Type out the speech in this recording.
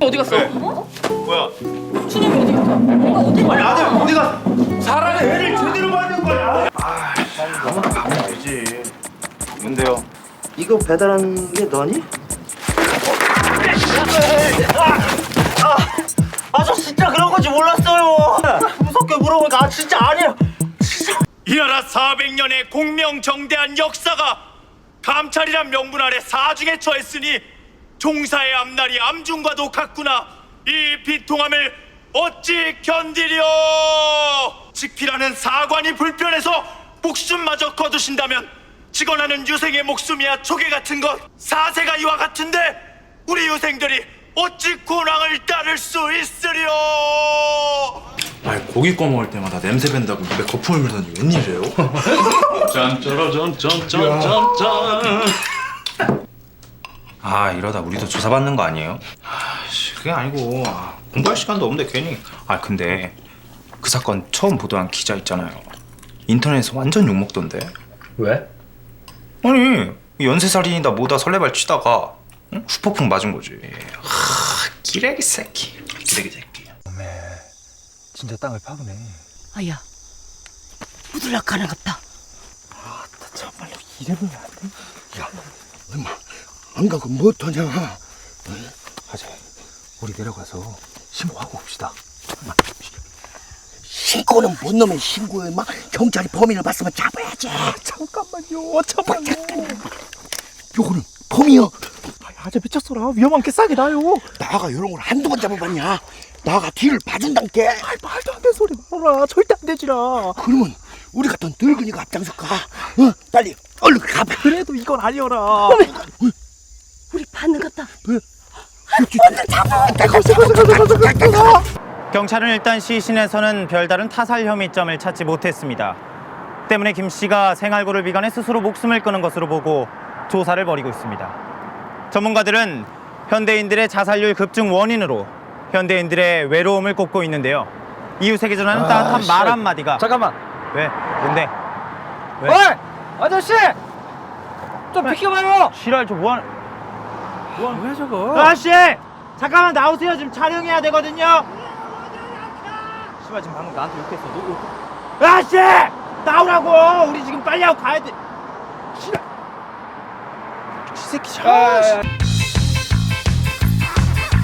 어디 갔어? 뭐야? 준영이 어디 갔어? 어디 아니 아들 어디 가? 사람의 애를 제대로 봐야 되는 거야. 아, 아무나 가면 되지. 뭔데요? 이거 배달한 게 너니? 아 저 진짜 그런 건지 몰랐어요. 무섭게 물어보니까 아 진짜 아니에요. 이 나라 400년의 공명정대한 역사가 감찰이란 명분 아래 사중에 처했으니 종사의 앞날이 암중과도 같구나. 이 비통함을 어찌 견디려? 지키라는 사관이 불편해서 목숨마저 거두신다면 직원하는 유생의 목숨이야 조개 같은 것 사세가 이와 같은데 우리 유생들이 어찌 군왕을 따를 수 있으려? 아니 고기 꺼 먹을 때마다 냄새 밴다고 입에 거품을 물더니 웬일이에요? 아 이러다 우리도 조사받는 거 아니에요? 아씨 그게 아니고 아, 공부할 시간도 없는데 괜히 아 근데 그 사건 처음 보도한 기자 있잖아요 인터넷에서 완전 욕먹던데 왜? 아니 연쇄살인이다 뭐다 설레발 치다가 응? 후폭풍 맞은 거지 하 기레기 새끼 기레기 새끼 진짜 땅을 파보네. 아야 부들락 가나갑다 정말로 이러면 안 돼? 야, 엄마, 안 가고 뭐 하냐? 하재, 우리 내려가서 신고하고 옵시다. 신고는 못 놈의 신고에 막 경찰이 범인을 봤으면 잡아야지. 잠깐만요, 잠깐만요. 요거는 범이요. 하재 미쳤어라. 위험한 게 싸게 나요. 나가 이런 걸 한두 번 잡아봤냐? 나가 뒤를 봐준단게. 아이, 말도 안 되는 소리 말아라. 절대 안 되지라. 그러면 우리 같은 늙은이가 앞장설까? 어, 빨리 얼른 가봐. 그래도 이건 아니어라. 경찰은 일단 시신에서는 별다른 타살 혐의점을 찾지 못했습니다. 때문에 김 씨가 생활고를 비관해 스스로 목숨을 끊은 것으로 보고 조사를 벌이고 있습니다. 전문가들은 현대인들의 자살률 급증 원인으로 현대인들의 외로움을 꼽고 있는데요. 이웃에게 전하는 따뜻한 말 한마디가 잠깐만. 왜? 뭔데? 왜? 어이, 아저씨, 좀 비켜봐요. 싫어할 줄 뭐하는 왜 저거? 아저씨! 잠깐만 나오세요 지금 촬영해야 되거든요 씨발 지금 방금 나한테 욕했어 너 욕... 아저씨! 나오라고! 우리 지금 빨리 하고 가야 돼 씨발 이 새끼 참